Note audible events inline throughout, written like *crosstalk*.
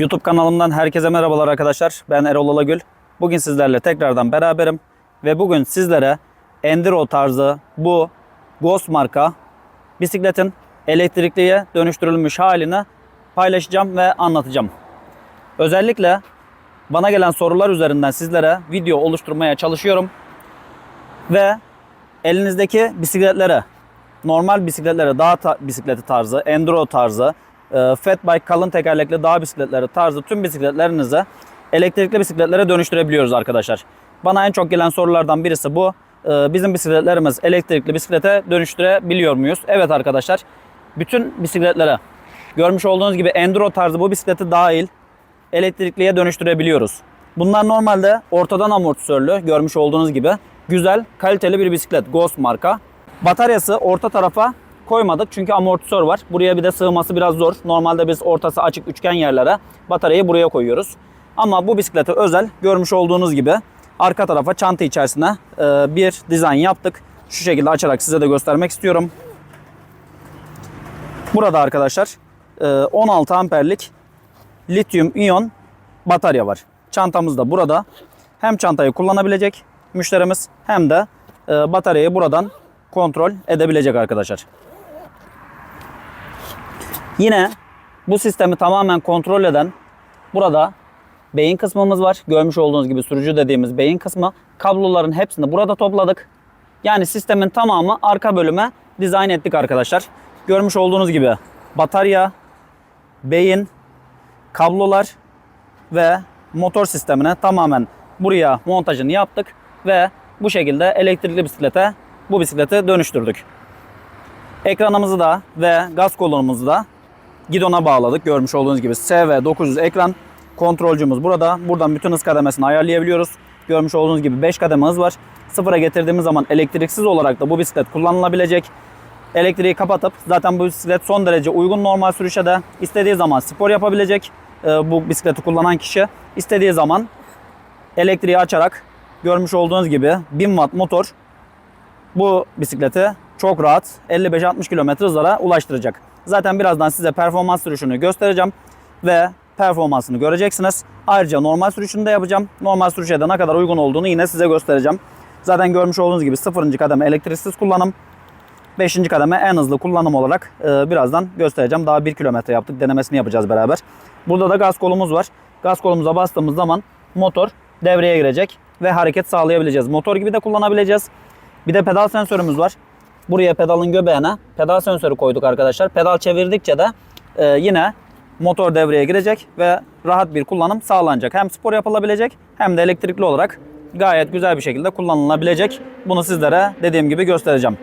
YouTube kanalımdan herkese merhabalar arkadaşlar. Ben Erol Alagül. Bugün sizlerle tekrardan beraberim. Ve bugün sizlere Enduro tarzı bu Ghost marka bisikletin elektrikliye dönüştürülmüş halini paylaşacağım ve anlatacağım. Özellikle bana gelen sorular üzerinden sizlere video oluşturmaya çalışıyorum. Ve elinizdeki bisikletlere, normal bisikletlere, dağ ta- bisikleti tarzı, enduro tarzı, e, fat bike, kalın tekerlekli dağ bisikletleri tarzı tüm bisikletlerinizi elektrikli bisikletlere dönüştürebiliyoruz arkadaşlar. Bana en çok gelen sorulardan birisi bu. E, bizim bisikletlerimiz elektrikli bisiklete dönüştürebiliyor muyuz? Evet arkadaşlar. Bütün bisikletlere görmüş olduğunuz gibi enduro tarzı bu bisikleti dahil elektrikliye dönüştürebiliyoruz. Bunlar normalde ortadan amortisörlü görmüş olduğunuz gibi güzel kaliteli bir bisiklet Ghost marka. Bataryası orta tarafa koymadık çünkü amortisör var. Buraya bir de sığması biraz zor. Normalde biz ortası açık üçgen yerlere bataryayı buraya koyuyoruz. Ama bu bisiklete özel görmüş olduğunuz gibi arka tarafa çanta içerisine e, bir dizayn yaptık. Şu şekilde açarak size de göstermek istiyorum. Burada arkadaşlar e, 16 amperlik lityum iyon batarya var. Çantamız da burada. Hem çantayı kullanabilecek müşterimiz hem de e, bataryayı buradan kontrol edebilecek arkadaşlar. Yine bu sistemi tamamen kontrol eden burada beyin kısmımız var. Görmüş olduğunuz gibi sürücü dediğimiz beyin kısmı. Kabloların hepsini burada topladık. Yani sistemin tamamı arka bölüme dizayn ettik arkadaşlar. Görmüş olduğunuz gibi batarya, beyin, kablolar ve motor sistemine tamamen buraya montajını yaptık ve bu şekilde elektrikli bisiklete bu bisikleti dönüştürdük. Ekranımızı da ve gaz kolonumuzu da gidona bağladık. Görmüş olduğunuz gibi SV900 ekran kontrolcümüz burada. Buradan bütün hız kademesini ayarlayabiliyoruz. Görmüş olduğunuz gibi 5 kademe hız var. Sıfıra getirdiğimiz zaman elektriksiz olarak da bu bisiklet kullanılabilecek. Elektriği kapatıp zaten bu bisiklet son derece uygun normal sürüşe de istediği zaman spor yapabilecek e, bu bisikleti kullanan kişi. istediği zaman elektriği açarak görmüş olduğunuz gibi 1000 watt motor bu bisikleti çok rahat 55-60 km hızlara ulaştıracak. Zaten birazdan size performans sürüşünü göstereceğim ve performansını göreceksiniz. Ayrıca normal sürüşünü de yapacağım. Normal sürüşe de ne kadar uygun olduğunu yine size göstereceğim. Zaten görmüş olduğunuz gibi 0. kademe elektriksiz kullanım. 5. kademe en hızlı kullanım olarak e, birazdan göstereceğim. Daha 1 kilometre yaptık. Denemesini yapacağız beraber. Burada da gaz kolumuz var. Gaz kolumuza bastığımız zaman motor devreye girecek ve hareket sağlayabileceğiz. Motor gibi de kullanabileceğiz. Bir de pedal sensörümüz var. Buraya pedalın göbeğine pedal sensörü koyduk arkadaşlar. Pedal çevirdikçe de e, yine motor devreye girecek ve rahat bir kullanım sağlanacak. Hem spor yapılabilecek hem de elektrikli olarak gayet güzel bir şekilde kullanılabilecek. Bunu sizlere dediğim gibi göstereceğim.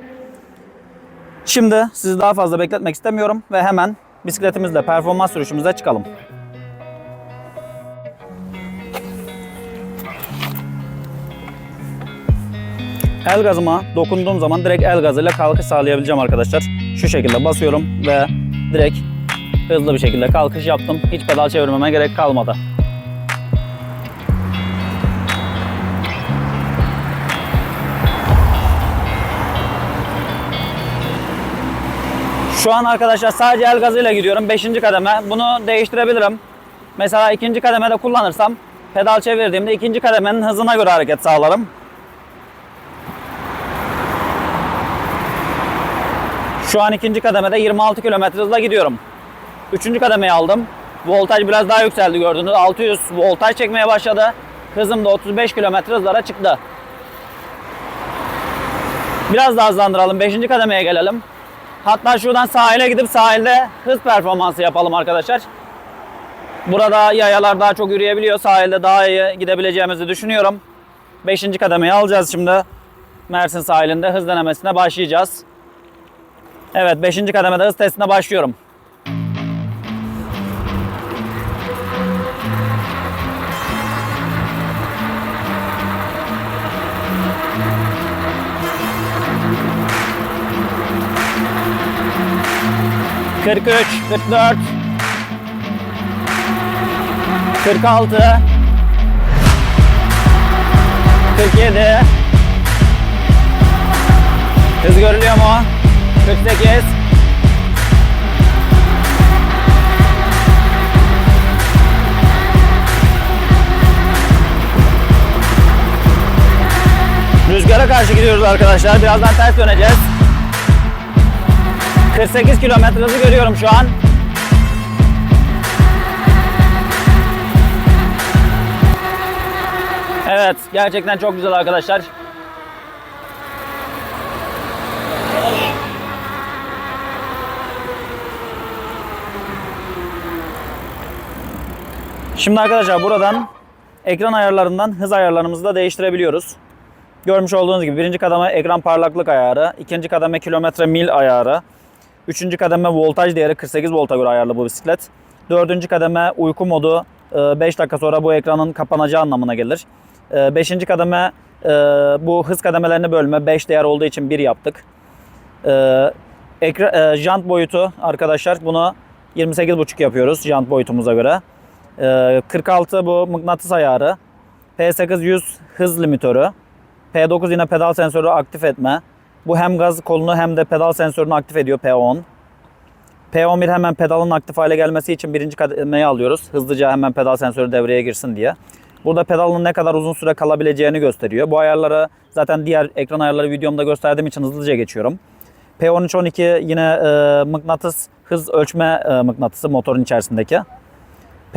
Şimdi sizi daha fazla bekletmek istemiyorum ve hemen bisikletimizle performans sürüşümüze çıkalım. El gazıma dokunduğum zaman direkt el gazıyla kalkış sağlayabileceğim arkadaşlar. Şu şekilde basıyorum ve direkt hızlı bir şekilde kalkış yaptım. Hiç pedal çevirmeme gerek kalmadı. Şu an arkadaşlar sadece el gazıyla gidiyorum. 5. kademe. Bunu değiştirebilirim. Mesela ikinci kademede kullanırsam pedal çevirdiğimde ikinci kademenin hızına göre hareket sağlarım. Şu an ikinci kademede 26 km hızla gidiyorum. Üçüncü kademeyi aldım. Voltaj biraz daha yükseldi gördüğünüz. 600 voltaj çekmeye başladı. Hızım da 35 km hızlara çıktı. Biraz daha hızlandıralım. Beşinci kademeye gelelim. Hatta şuradan sahile gidip sahilde hız performansı yapalım arkadaşlar. Burada yayalar daha çok yürüyebiliyor. Sahilde daha iyi gidebileceğimizi düşünüyorum. Beşinci kademeyi alacağız şimdi. Mersin sahilinde hız denemesine başlayacağız. Evet 5. kademede hız testine başlıyorum. Kırk üç, kırk dört, kırk altı, kırk yedi. Hız görülüyor mu? Kötüne gez. Rüzgara karşı gidiyoruz arkadaşlar. Birazdan ters döneceğiz. 48 kilometre hızı görüyorum şu an. Evet, gerçekten çok güzel arkadaşlar. Şimdi arkadaşlar buradan ekran ayarlarından hız ayarlarımızı da değiştirebiliyoruz. Görmüş olduğunuz gibi birinci kademe ekran parlaklık ayarı, ikinci kademe kilometre mil ayarı, üçüncü kademe voltaj değeri 48 volta göre ayarlı bu bisiklet. Dördüncü kademe uyku modu 5 dakika sonra bu ekranın kapanacağı anlamına gelir. E, Beşinci kademe e, bu hız kademelerini bölme 5 değer olduğu için 1 yaptık. Ekra, e, jant boyutu arkadaşlar bunu 28,5 yapıyoruz jant boyutumuza göre. Ee, 46 bu mıknatıs ayarı. P8 100 hız limitörü. P9 yine pedal sensörü aktif etme. Bu hem gaz kolunu hem de pedal sensörünü aktif ediyor P10. P11 hemen pedalın aktif hale gelmesi için birinci kademeyi alıyoruz. Hızlıca hemen pedal sensörü devreye girsin diye. Burada pedalın ne kadar uzun süre kalabileceğini gösteriyor. Bu ayarları zaten diğer ekran ayarları videomda gösterdiğim için hızlıca geçiyorum. P13-12 yine e, mıknatıs hız ölçme e, mıknatısı motorun içerisindeki.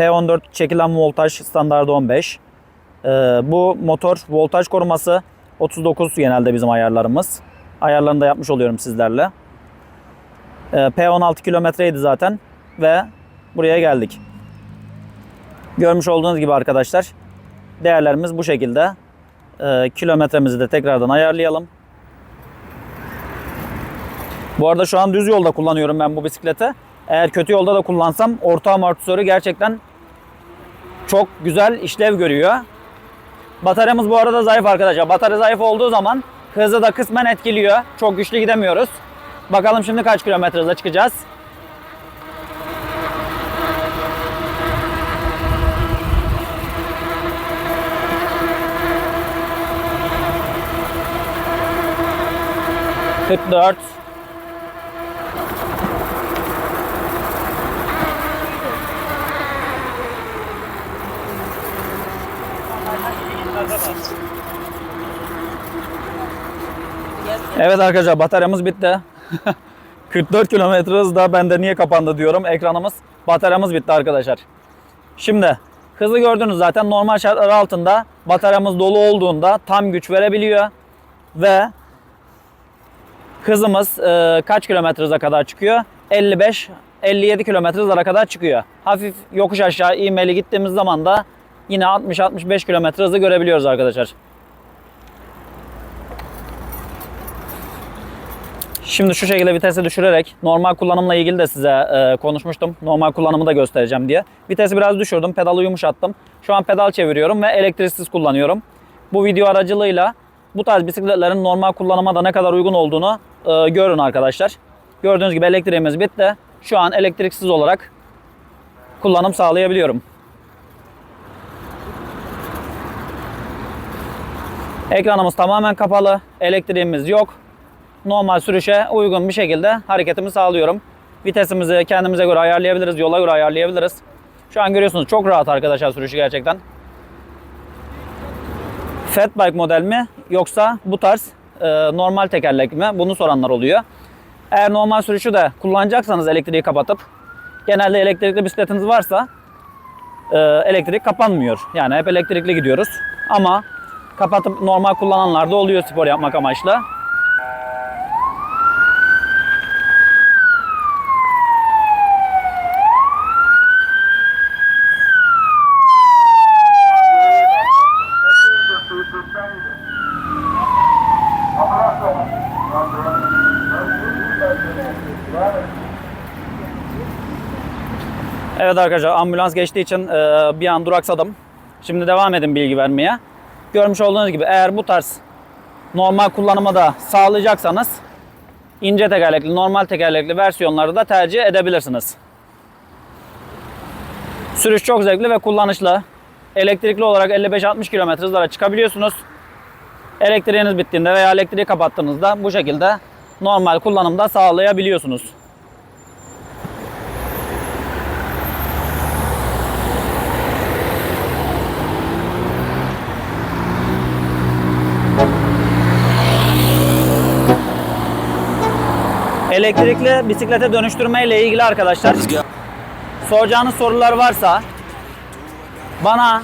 P14 çekilen voltaj standardı 15. E, bu motor voltaj koruması 39 genelde bizim ayarlarımız. Ayarlarını da yapmış oluyorum sizlerle. E, P16 kilometreydi zaten ve buraya geldik. Görmüş olduğunuz gibi arkadaşlar değerlerimiz bu şekilde. E, kilometremizi de tekrardan ayarlayalım. Bu arada şu an düz yolda kullanıyorum ben bu bisikleti. Eğer kötü yolda da kullansam orta amortisörü gerçekten çok güzel işlev görüyor. Bataryamız bu arada zayıf arkadaşlar. Batarya zayıf olduğu zaman hızı da kısmen etkiliyor. Çok güçlü gidemiyoruz. Bakalım şimdi kaç kilometre hızla çıkacağız. Kırk dört. Evet arkadaşlar bataryamız bitti. *laughs* 44 kilometre hızda bende niye kapandı diyorum ekranımız. Bataryamız bitti arkadaşlar. Şimdi hızı gördünüz zaten normal şartlar altında bataryamız dolu olduğunda tam güç verebiliyor. Ve hızımız e, kaç kilometre hıza kadar çıkıyor? 55 57 kilometre hızlara kadar çıkıyor. Hafif yokuş aşağı inmeli gittiğimiz zaman da yine 60-65 kilometre hızı görebiliyoruz arkadaşlar. Şimdi şu şekilde vitesi düşürerek normal kullanımla ilgili de size e, konuşmuştum. Normal kullanımı da göstereceğim diye. Vitesi biraz düşürdüm, pedalı yumuşattım. Şu an pedal çeviriyorum ve elektriksiz kullanıyorum. Bu video aracılığıyla bu tarz bisikletlerin normal kullanıma da ne kadar uygun olduğunu e, görün arkadaşlar. Gördüğünüz gibi elektriğimiz bitti. Şu an elektriksiz olarak kullanım sağlayabiliyorum. Ekranımız tamamen kapalı. Elektriğimiz yok normal sürüşe uygun bir şekilde hareketimi sağlıyorum. Vitesimizi kendimize göre ayarlayabiliriz, yola göre ayarlayabiliriz. Şu an görüyorsunuz çok rahat arkadaşlar sürüşü gerçekten. Fat bike model mi yoksa bu tarz e, normal tekerlek mi? Bunu soranlar oluyor. Eğer normal sürüşü de kullanacaksanız elektriği kapatıp genelde elektrikli bisikletiniz varsa e, elektrik kapanmıyor. Yani hep elektrikli gidiyoruz. Ama kapatıp normal kullananlar da oluyor spor yapmak amaçlı. Evet arkadaşlar ambulans geçtiği için e, bir an duraksadım. Şimdi devam edin bilgi vermeye. Görmüş olduğunuz gibi eğer bu tarz normal kullanımı da sağlayacaksanız ince tekerlekli, normal tekerlekli versiyonları da tercih edebilirsiniz. Sürüş çok zevkli ve kullanışlı. Elektrikli olarak 55-60 km hızlara çıkabiliyorsunuz. Elektriğiniz bittiğinde veya elektriği kapattığınızda bu şekilde normal kullanımda sağlayabiliyorsunuz. Elektrikli bisiklete dönüştürme ile ilgili arkadaşlar soracağınız sorular varsa bana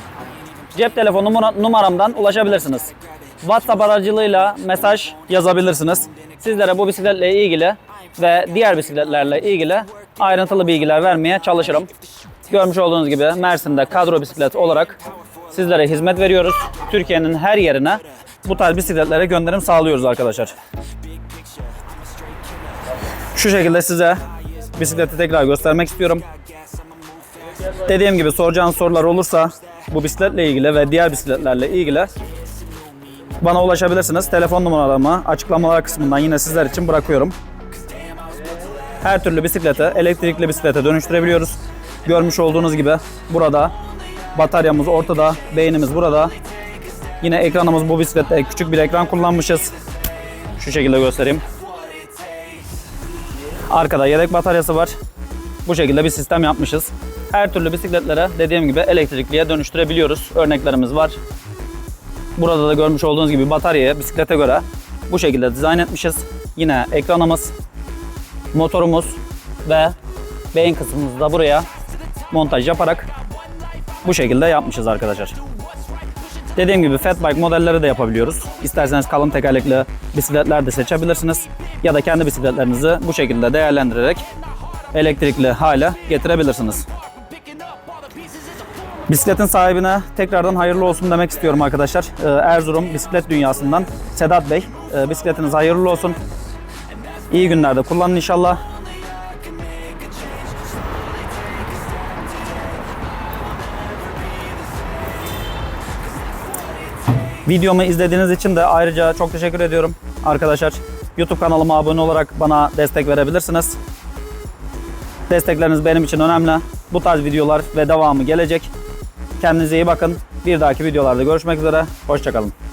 cep telefonu numara- numaramdan ulaşabilirsiniz. WhatsApp aracılığıyla mesaj yazabilirsiniz. Sizlere bu bisikletle ilgili ve diğer bisikletlerle ilgili ayrıntılı bilgiler vermeye çalışırım. Görmüş olduğunuz gibi Mersin'de kadro bisiklet olarak sizlere hizmet veriyoruz. Türkiye'nin her yerine bu tarz bisikletlere gönderim sağlıyoruz arkadaşlar. Şu şekilde size bisikleti tekrar göstermek istiyorum. Dediğim gibi soracağınız sorular olursa bu bisikletle ilgili ve diğer bisikletlerle ilgili bana ulaşabilirsiniz. Telefon numaralarımı açıklamalar kısmından yine sizler için bırakıyorum. Her türlü bisikleti elektrikli bisiklete dönüştürebiliyoruz. Görmüş olduğunuz gibi burada bataryamız ortada, beynimiz burada. Yine ekranımız bu bisiklette küçük bir ekran kullanmışız. Şu şekilde göstereyim. Arkada yedek bataryası var. Bu şekilde bir sistem yapmışız. Her türlü bisikletlere dediğim gibi elektrikliye dönüştürebiliyoruz. Örneklerimiz var. Burada da görmüş olduğunuz gibi bataryayı bisiklete göre bu şekilde dizayn etmişiz. Yine ekranımız, motorumuz ve beyin kısmımızı da buraya montaj yaparak bu şekilde yapmışız arkadaşlar. Dediğim gibi fat bike modelleri de yapabiliyoruz. İsterseniz kalın tekerlekli bisikletler de seçebilirsiniz. Ya da kendi bisikletlerinizi bu şekilde değerlendirerek elektrikli hale getirebilirsiniz. Bisikletin sahibine tekrardan hayırlı olsun demek istiyorum arkadaşlar. Ee, Erzurum bisiklet dünyasından Sedat Bey. Ee, Bisikletiniz hayırlı olsun. İyi günlerde kullanın inşallah. Videomu izlediğiniz için de ayrıca çok teşekkür ediyorum arkadaşlar. YouTube kanalıma abone olarak bana destek verebilirsiniz. Destekleriniz benim için önemli. Bu tarz videolar ve devamı gelecek. Kendinize iyi bakın. Bir dahaki videolarda görüşmek üzere. Hoşçakalın.